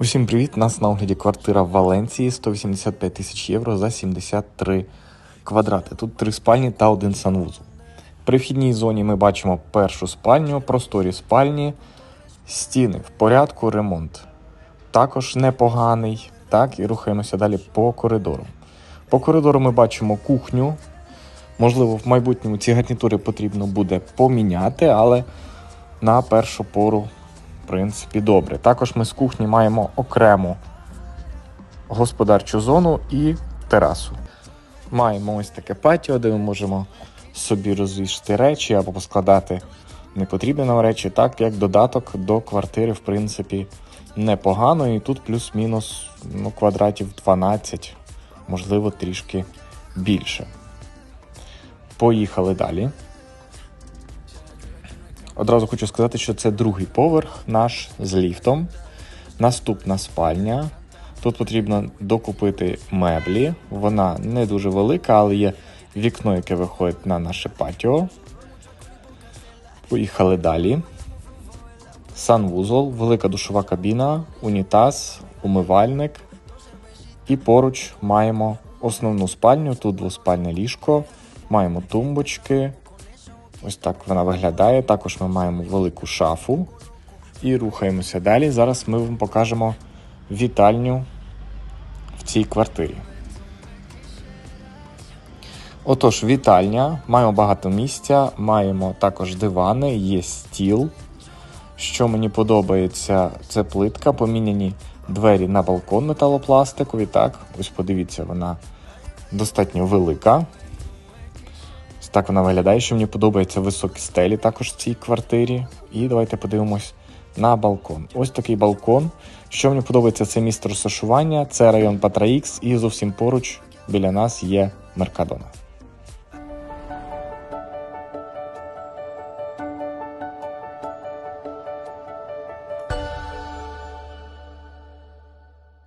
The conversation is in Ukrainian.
Усім привіт! Нас на огляді квартира в Валенції 185 тисяч євро за 73 квадрати. Тут три спальні та один санвузол. При вхідній зоні ми бачимо першу спальню, просторі спальні, стіни в порядку, ремонт. Також непоганий. Так, і рухаємося далі по коридору. По коридору ми бачимо кухню. Можливо, в майбутньому ці гарнітури потрібно буде поміняти, але на першу пору принципі, добре. Також ми з кухні маємо окрему господарчу зону і терасу. Маємо ось таке патіо, де ми можемо собі розвішити речі або поскладати непотрібні нам речі, так як додаток до квартири, в принципі, непогано. І тут плюс-мінус ну, квадратів 12, можливо, трішки більше. Поїхали далі. Одразу хочу сказати, що це другий поверх наш з ліфтом. Наступна спальня. Тут потрібно докупити меблі. Вона не дуже велика, але є вікно, яке виходить на наше патіо. Поїхали далі. Санвузол, велика душова кабіна, унітаз, умивальник. І поруч маємо основну спальню. Тут двоспальне ліжко, маємо тумбочки. Ось так вона виглядає. Також ми маємо велику шафу. І рухаємося далі. Зараз ми вам покажемо вітальню в цій квартирі. Отож, вітальня, маємо багато місця, маємо також дивани, є стіл. Що мені подобається, це плитка, поміняні двері на балкон металопластикові. Так, ось подивіться, вона достатньо велика. Так вона виглядає, що мені подобаються високі стелі також в цій квартирі. І давайте подивимось на балкон. Ось такий балкон. Що мені подобається, це місце розташування, це район Патраікс, і зовсім поруч біля нас є Меркадона.